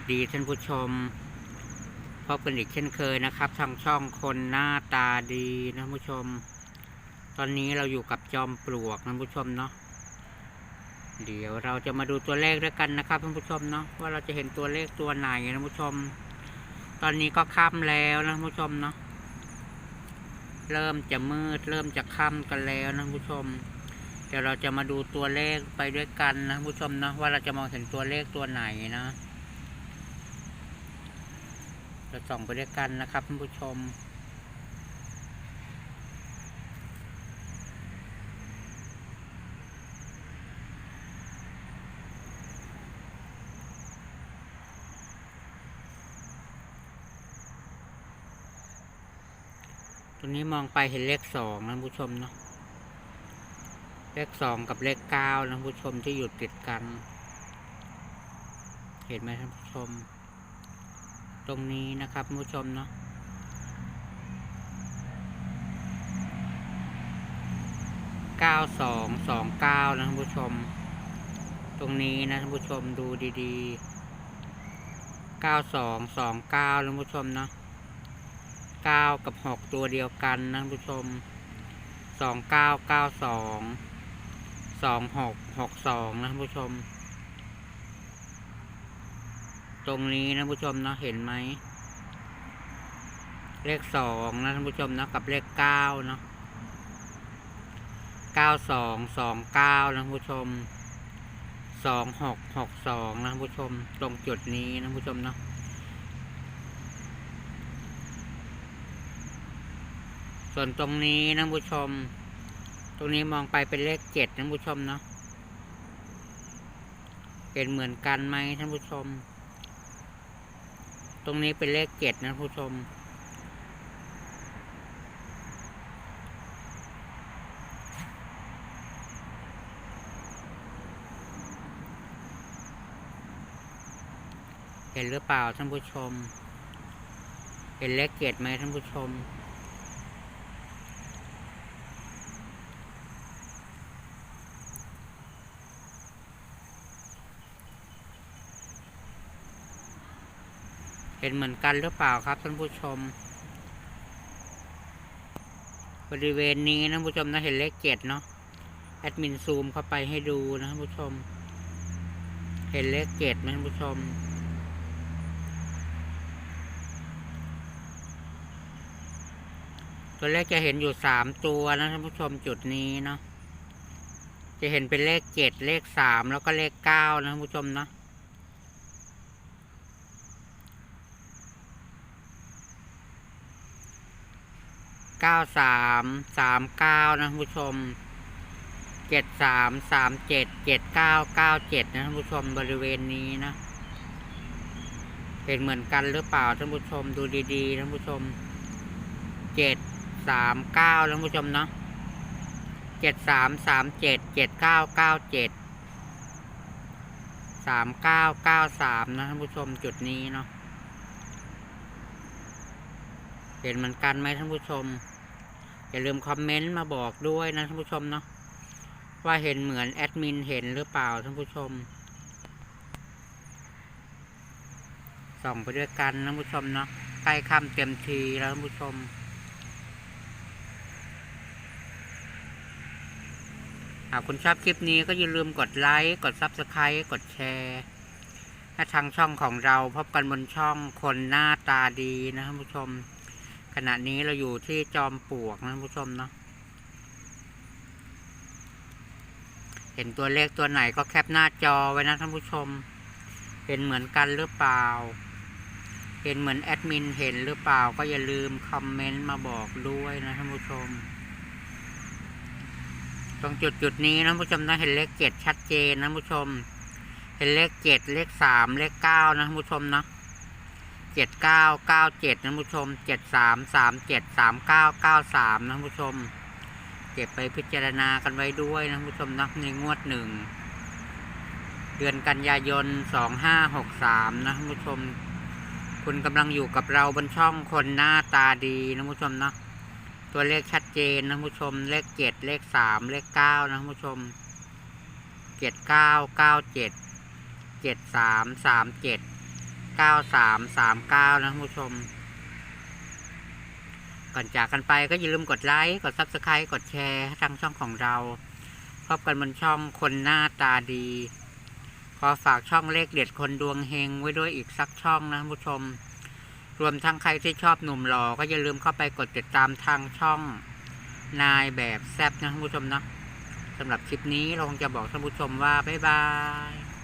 วัสดีท่านผู้ชมพบกันอีกเช่นเคยนะครับ ทางช่องคนหน้าตาดีนะผู้ชม ตอนนี้เราอยู่กับจอมปลวกนะผู้ชมเนาะเดี๋ยวเราจะมาดูตัวเลขด้วยกันนะครับท่านผู้ชมเนาะว่าเราจะเห็นตัวเลขตัวไหนนะผู้ชม ตอนนี้ก็ค่ำแล้วนะผู้ชมเนาะเริ่มจะมืด เริ่มจะค่ำกันแล้วนะผู้ชม เดี๋ยวเราจะมาดูตัวเลขไปด้วยกันนะผู้ชมเนาะว่าเราจะมองเห็นตัวเลขตัวไหนนะ เราส่องไปด้วยกันนะครับท่านผู้ชม ตัวนี้มองไปเห็นเลขสองนะท่านผู้ชมเนาะ เลขสองกับเลขเก้านะท่านผู้ชมที่อยู่ติดกัน เห็นไหมท่านผู้ชม ตรงนี้นะครับผู้ชมเนาะเก้าสองสองเก้านะท่านผู้ชม ตรงนี้นะท่านผู้ชมดูดีๆเก้าสองสองเก้าท่านผู้ชมเนาะเก้ากับหกตัวเดียวกันนะท่านผู้ชมสองเก้าเก้าสองสองหกหกสองนะท่านผู้ชม ตรงนี้นะผู้ชมเนาะเห็นไหม เลขสองนะท่านผู้ชมเนาะกับเลขเก้าเนาะเก้าสองสองเก้านะท่านผู้ชมสองหกหกสองนะท่านผู้ชม ตรงจุดนี้นะท่านผู้ชมเนาะส่วนตรงนี้นะท่านผู้ชม ตรงนี้มองไปเป็นเลขเจ็ดท่านผู้ชมเนาะเป็นเหมือนกันไหมท่านผู้ชม ตรงนี้เป็นเลขเจ็ดนะท่านผู้ชม เห็นหรือเปล่าท่านผู้ชม เห็นเลขเจ็ดไหมท่านผู้ชม เห็นเหมือนกันหรือเปล่าครับท่านผู้ชม บริเวณนี้นะท่านผู้ชมนะเห็นเลขเจ็ดเนาะแอดมินซูมเข้าไปให้ดูนะท่านผู้ชม เห็นเลขเจ็ดไหมท่านผู้ชมตัวเลขจะเห็นอยู่สามตัวนะท่านผู้ชมจุดนี้เนาะจะเห็นเป็นเลขเจ็ดเลขสามแล้วก็เลขเก้านะท่านผู้ชมเนาะ เก้าสามสามเก้านะท่านผู้ชมเจ็ดสามสามเจ็ดเจ็ดเก้าเก้าเจ็ดนะท่านผู้ชมบริเวณนี้นะเห็นเหมือนกันหรือเปล่าท่านผู้ชมดูดีๆท่านผู้ชมเจ็ดสามเก้าท่านผู้ชมเนาะเจ็ดสามสามเจ็ดเจ็ดเก้าเก้าเจ็ดสามเก้าเก้าสามนะท่านผู้ชมจุดนี้เนาะ เห็นเหมือนกันไหมท่านผู้ชม อย่าลืมคอมเมนต์มาบอกด้วยนะท่านผู้ชมเนาะว่าเห็นเหมือนแอดมินเห็นหรือเปล่าท่านผู้ชม ส่องไปด้วยกันนะท่านผู้ชมเนาะใกล้ค่ำเต็มทีแล้วท่านผู้ชมหากคุณชอบคลิปนี้ก็อย่าลืมกดไลค์ กด Subscribe กดแชร์ถ้าทางช่องของเราพบกันบนช่องคนหน้าตาดีนะท่านผู้ชม ขณะนี้เราอยู่ที่จอมปลวกนะผู้ชมเนาะเห็นตัวเลขตัวไหนก็แคปหน้าจอไว้นะท่านผู้ชม เห็นเหมือนกันหรือเปล่า เห็นเหมือนแอดมินเห็นหรือเปล่า ก็อย่าลืมคอมเมนต์มาบอกด้วยนะท่านผู้ชม ตรงจุดจุดนี้นะผู้ชมนะเห็นเลขเจ็ดชัดเจนนะผู้ชม เห็นเลขเจ็ดเลขสามเลขเก้านะท่านผู้ชมเนาะ จ็ดเก้าเก้าเจ็ดนะผู้ชมเจ็ดสามสามเจ็ดสามเก้าเก้าสามนะผู้ชม เก็บไปพิจารณากันไว้ด้วยนะผู้ชมนะในงวดหนึ่งเดือนกันยายนสองห้าหกสามนะผู้ชม คุณกำลังอยู่กับเราบนช่องคนหน้าตาดีนะผู้ชมนะตัวเลขชัดเจนนะผู้ชม เลขเจ็ดเลขสามเลขเก้านะผู้ชมเจ็ดเก้าเก้าเจ็ดเจ็ดสามสามเจ็ด เก้าสามสามเก้านะท่านผู้ชม ก่อนจากกันไปก็อย่าลืมกดไลค์กดซับสไครต์กดแชร์ทางช่องของเรา พบกันบนช่องคนหน้าตาดี ขอฝากช่องเลขเด็ดคนดวงเฮงไว้ด้วยอีกสักช่องนะท่านผู้ชม รวมทั้งใครที่ชอบหนุ่มหล่อก็อย่าลืมเข้าไปกดติดตามทางช่องนายแบบแซบนะท่านผู้ชมเนาะสำหรับคลิปนี้เราคงจะบอกท่านผู้ชมว่า บ๊ายบาย